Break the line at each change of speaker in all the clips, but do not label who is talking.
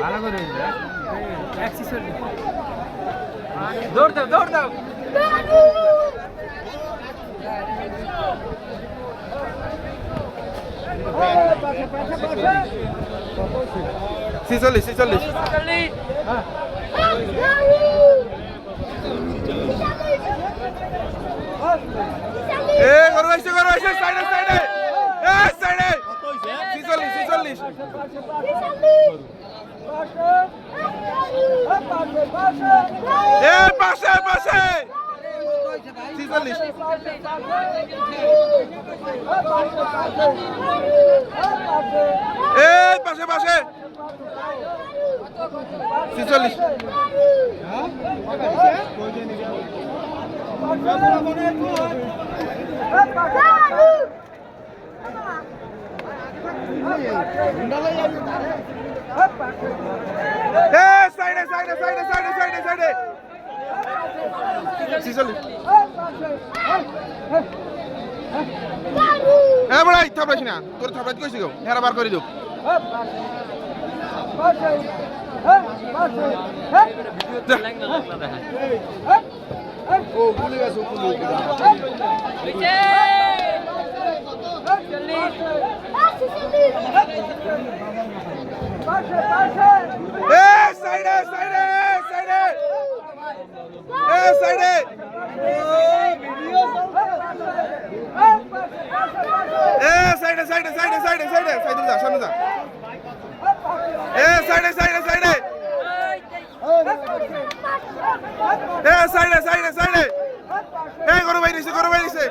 ভালো করে
দৌড় দাও দৌড় দাও
ছিচল্লিশ ছিচল্লিশ। এ গরু আইছে গরু আইছে সাইডে সাইডে এ সাইডে 46 46 এ, পাশে পাশে। 46 এই পাশে পাশে। ছিচল্লিশ। সাইডে সাইডে সাইডে সাইডে সাইডে সাইডে। হ্যাঁ বড়াই, থাপড়াইছি না। তোর থাপড়াইতে কইছি গো, হেরা বার করে দিও যা। এ, সাইডে সাইডে সাইডে। এ, সাইডে এ সাইডে সাইডে সাইডে সাইডে যা, সামনে যা। এ, সাইডে সাইডে সাইডে। এ, সাইডে সাইডে সাইডে। এ, গরু বাইরিছে গরু বাইরিছে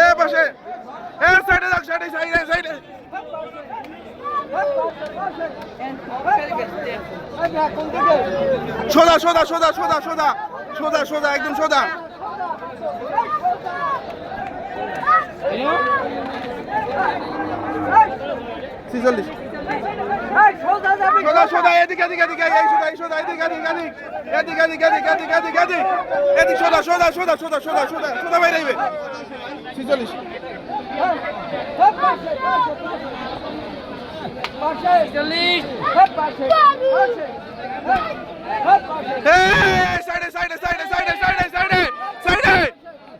এ, পাশে। এ, সাইডে যাক, সাইডে সাইডে সাইডে। সোজা সোজা সোজা সোজা সোজা সোজা সোজা, একদম সোজা। ছিচল্লিশ সোজা সোজা এদিকে এদিকে এদিকে এই সোজা এই সোজা এদিকে এদিকে এদিকে এদিকে এদিকে এদিকে এদিকে এদিকে এদিকে সোজা সোজা সোজা সোজা সোজা সোজা সোজা বাইরে আইবে ছিচল্লিশ এই সাইডে সাইডে সাইডে সাইডে সাইডে সাইডে সাইডে হ্যাঁ হ্যাঁ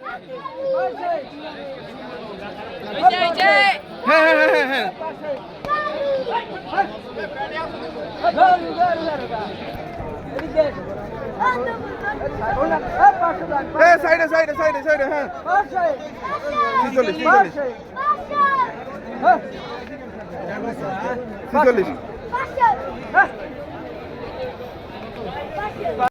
হ্যাঁ হ্যাঁ হ্যাঁ এ সাইডে সাইডে সাইডে সাইডে হ্যাঁ ছিচল্লিশ ছিচল্লিশ